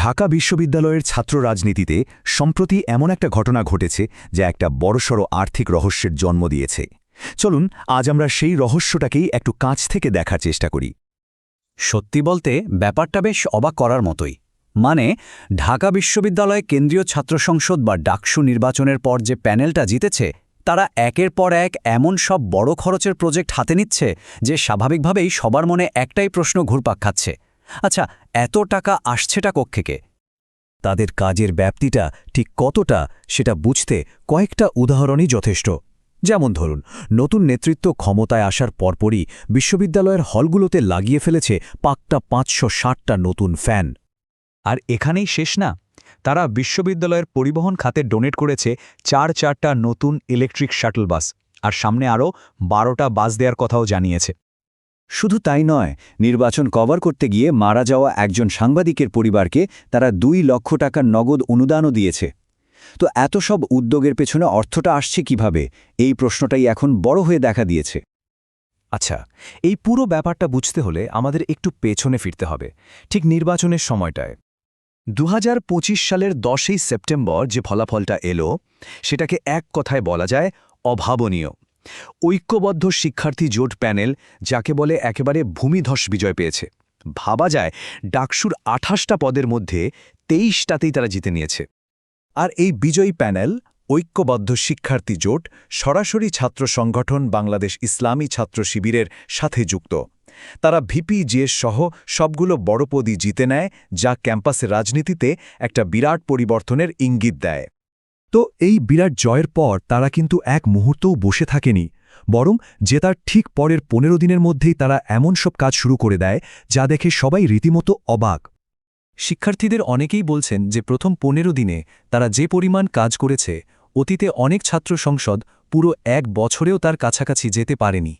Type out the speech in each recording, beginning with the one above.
ঢাকা বিশ্ববিদ্যালয়ের ছাত্র রাজনীতিতে সম্প্রতি এমন একটা ঘটনা ঘটেছে যা একটা বড়সড় আর্থিক রহস্যের জন্ম দিয়েছে। চলুন, আজ আমরা সেই রহস্যটাকেই একটু কাছ থেকে দেখার চেষ্টা করি। সত্যি বলতে, ব্যাপারটা বেশ অবাক করার মতোই। মানে ঢাকা বিশ্ববিদ্যালয়ে কেন্দ্রীয় ছাত্র সংসদ বা ডাকসু নির্বাচনের পর যে প্যানেলটা জিতেছে, তারা একের পর এক এমন সব বড় খরচের প্রজেক্ট হাতে নিচ্ছে যে স্বাভাবিকভাবেই সবার মনে একটাই প্রশ্ন ঘুরপাক খাচ্ছে। আচ্ছা এত টাকা আসছেটা কক্ষেকে? তাদের কাজের ব্যাপ্তিটা ঠিক কতটা সেটা বুঝতে কয়েকটা উদাহরণই যথেষ্ট। যেমন ধরুন, নতুন নেতৃত্ব ক্ষমতায় আসার পরপরই বিশ্ববিদ্যালয়ের হলগুলোতে লাগিয়ে ফেলেছে পাকটা পাঁচশো ষাটটা নতুন ফ্যান। আর এখানেই শেষ না, তারা বিশ্ববিদ্যালয়ের পরিবহন খাতে ডোনেট করেছে চার চারটা নতুন ইলেকট্রিক শাটল বাস, আর সামনে আরও বারোটা বাস দেওয়ার কথাও জানিয়েছে। শুধু তাই নয়, নির্বাচন কভার করতে গিয়ে মারা যাওয়া একজন সাংবাদিকের পরিবারকে তারা দুই লক্ষ টাকার নগদ অনুদানও দিয়েছে। তো এত সব উদ্যোগের পেছনে অর্থটা আসছে কীভাবে? এই প্রশ্নটাই এখন বড় হয়ে দেখা দিয়েছে। আচ্ছা এই পুরো ব্যাপারটা বুঝতে হলে আমাদের একটু পেছনে ফিরতে হবে, ঠিক নির্বাচনের সময়টায়। দু হাজার পঁচিশ সালের দশই সেপ্টেম্বর যে ফলাফলটা এলো, সেটাকে এক কথায় বলা যায় অভাবনীয়। ঐক্যবদ্ধ শিক্ষার্থী জোট প্যানেল, যাকে বলে একেবারে ভূমিধস বিজয় পেয়েছে। ভাবা যায়, ডাকসুর আঠাশটা পদের মধ্যে তেইশটাতেই তারা জিতে নিয়েছে। আর এই বিজয়ী প্যানেল, ঐক্যবদ্ধ শিক্ষার্থী জোট, সরাসরি ছাত্র সংগঠন বাংলাদেশ ইসলামী ছাত্র শিবিরের সাথে যুক্ত। তারা ভিপিজিএস সহ সবগুলো বড় পদই জিতে নেয়, যা ক্যাম্পাসের রাজনীতিতে একটা বিরাট পরিবর্তনের ইঙ্গিত দেয়। তো এই বিরাট জয়ের পর তারা কিন্তু এক মুহূর্তও বসে থাকেনি, বরং জেতার ঠিক পরের পনেরো দিনের মধ্যেই তারা এমন সব কাজ শুরু করে দেয়, যা দেখে সবাই রীতিমতো অবাক। শিক্ষার্থীদের অনেকেই বলছেন যে প্রথম পনেরো দিনে তারা যে পরিমাণ কাজ করেছে, অতীতে অনেক ছাত্র সংসদ পুরো এক বছরেও তার কাছাকাছি যেতে পারেনি।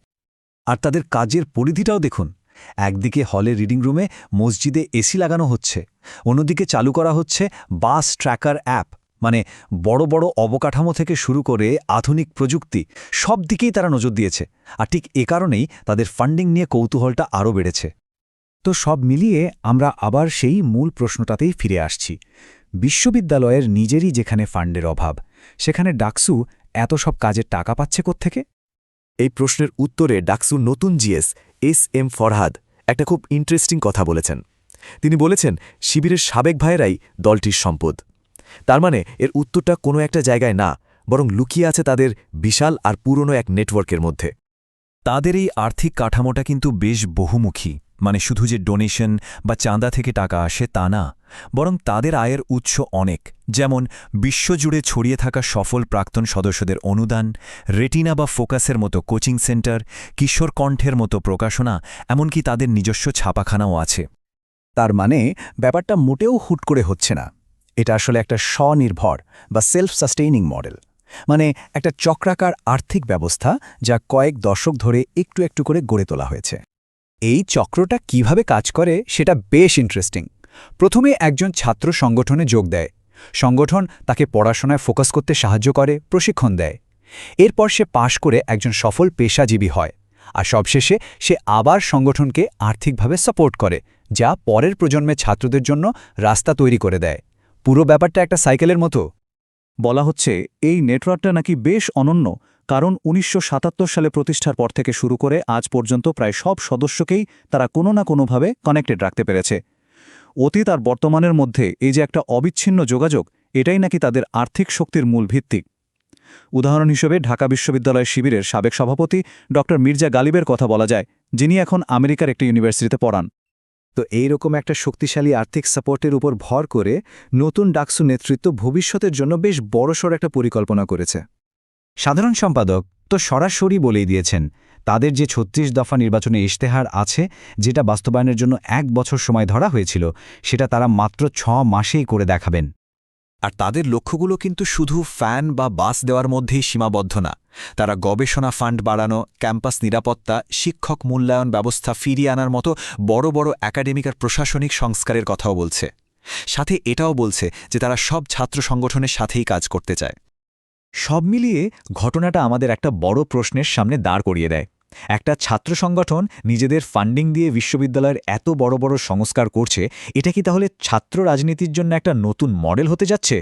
আর তাদের কাজের পরিধিটাও দেখুন, একদিকে হলে রিডিং রুমে মসজিদে এসি লাগানো হচ্ছে, অন্যদিকে চালু করা হচ্ছে বাস ট্র্যাকার অ্যাপ। মানে বড় বড় অবকাঠামো থেকে শুরু করে আধুনিক প্রযুক্তি সব দিকেই তারা নজর দিয়েছে। আর ঠিক এ কারণেই তাদের ফান্ডিং নিয়ে কৌতূহলটা আরও বেড়েছে। তো সব মিলিয়ে আমরা আবার সেই মূল প্রশ্নটাতেই ফিরে আসছি। বিশ্ববিদ্যালয়ের নিজেরই যেখানে ফান্ডের অভাব, সেখানে ডাকসু এত সব কাজের টাকা পাচ্ছে থেকে এই প্রশ্নের উত্তরে ডাকসু নতুন জিএস এস এম ফরহাদ একটা খুব ইন্টারেস্টিং কথা বলেছেন। তিনি বলেছেন, শিবিরের সাবেক ভাইয়েরাই দলটির সম্পদ। তার মানে এর উত্তরটা কোনো একটা জায়গায় না, বরং লুকিয়ে আছে তাদের বিশাল আর পুরনো এক নেটওয়ার্কের মধ্যে। তাদের এই আর্থিক কাঠামোটা কিন্তু বেশ বহুমুখী মানে শুধু যে ডোনেশন বা চাঁদা থেকে টাকা আসে তা না, বরং তাদের আয়ের উৎস অনেক, যেমন বিশ্বজুড়ে ছড়িয়ে থাকা সফল প্রাক্তন সদস্যদের অনুদান, রেটিনা বা ফোকাসের মতো কোচিং সেন্টার, কিশোর কণ্ঠের মতো প্রকাশনা, এমনকি তাদের নিজস্ব ছাপাখানাও আছে। তার মানে ব্যাপারটা মোটেও হুট করে হচ্ছে না। এটা আসলে একটা স্বনির্ভর বা সেলফ সাস্টেইনিং মডেল মানে একটা চক্রাকার আর্থিক ব্যবস্থা যা কয়েক দশক ধরে একটু একটু করে গড়ে তোলা হয়েছে। এই চক্রটা কীভাবে কাজ করে সেটা বেশ ইন্টারেস্টিং প্রথমে একজন ছাত্র সংগঠনে যোগ দেয়। সংগঠন তাকে পড়াশোনায় ফোকাস করতে সাহায্য করে, প্রশিক্ষণ দেয়। এরপর সে পাশ করে একজন সফল পেশাজীবী হয় আর সবশেষে সে আবার সংগঠনকে আর্থিকভাবে সাপোর্ট করে, যা পরের প্রজন্মের ছাত্রদের জন্য রাস্তা তৈরি করে দেয়। পুরো ব্যাপারটা একটা সাইকেলের মতো। বলা হচ্ছে, এই নেটওয়ার্কটা নাকি বেশ অনন্য, কারণ উনিশশো সাতাত্তর সালে প্রতিষ্ঠার পর থেকে শুরু করে আজ পর্যন্ত প্রায় সব সদস্যকেই তারা কোনো না কোনোভাবে কানেক্টেড রাখতে পেরেছে। অতীত আর বর্তমানের মধ্যে এই যে একটা অবিচ্ছিন্ন যোগাযোগ, এটাই নাকি তাদের আর্থিক শক্তির মূল ভিত্তি। উদাহরণ হিসেবে ঢাকা বিশ্ববিদ্যালয় শিবিরের সাবেক সভাপতি ড মির্জা গালিবের কথা বলা যায়, যিনি এখন আমেরিকার একটি ইউনিভার্সিটিতে পড়ান। তো এইরকম একটা শক্তিশালী আর্থিক সাপোর্টের উপর ভর করে নতুন ডাকসু নেতৃত্ব ভবিষ্যতের জন্য বেশ বড়সড় একটা পরিকল্পনা করেছে। সাধারণ সম্পাদক তো সরাসরি বলেই দিয়েছেন, তাদের যে ছত্রিশ দফা নির্বাচনে ইশতেহার আছে, যেটা বাস্তবায়নের জন্য এক বছর সময় ধরা হয়েছিল, সেটা তারা মাত্র ছ মাসেই করে দেখাবেন। আর তাদের লক্ষ্যগুলো কিন্তু শুধু ফ্যান বা বাস দেওয়ার মধ্যেই সীমাবদ্ধ না। তারা গবেষণা ফান্ড বাড়ানো, ক্যাম্পাস নিরাপত্তা, শিক্ষক মূল্যায়ন ব্যবস্থা ফিরিয়ে আনার মতো বড় বড় একাডেমিক আর প্রশাসনিক সংস্কারের কথাও বলছে। সাথে এটাও বলছে যে তারা সব ছাত্র সংগঠনের সাথেই কাজ করতে চায়। সব মিলিয়ে ঘটনাটা আমাদের একটা বড় প্রশ্নের সামনে দাঁড় করিয়ে দেয়। একটা ছাত্র সংগঠন নিজেদের ফান্ডিং দিয়ে বিশ্ববিদ্যালয়ের এত বড় বড় সংস্কার করছে, এটা কি তাহলে ছাত্র রাজনীতির জন্য একটা নতুন মডেল হতে যাচ্ছে?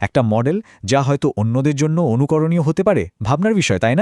একটা মডেল যা হয়তো অন্যদের জন্য অনুকরণীয় হতে পারে, ভাবনার বিষয়, তাই না?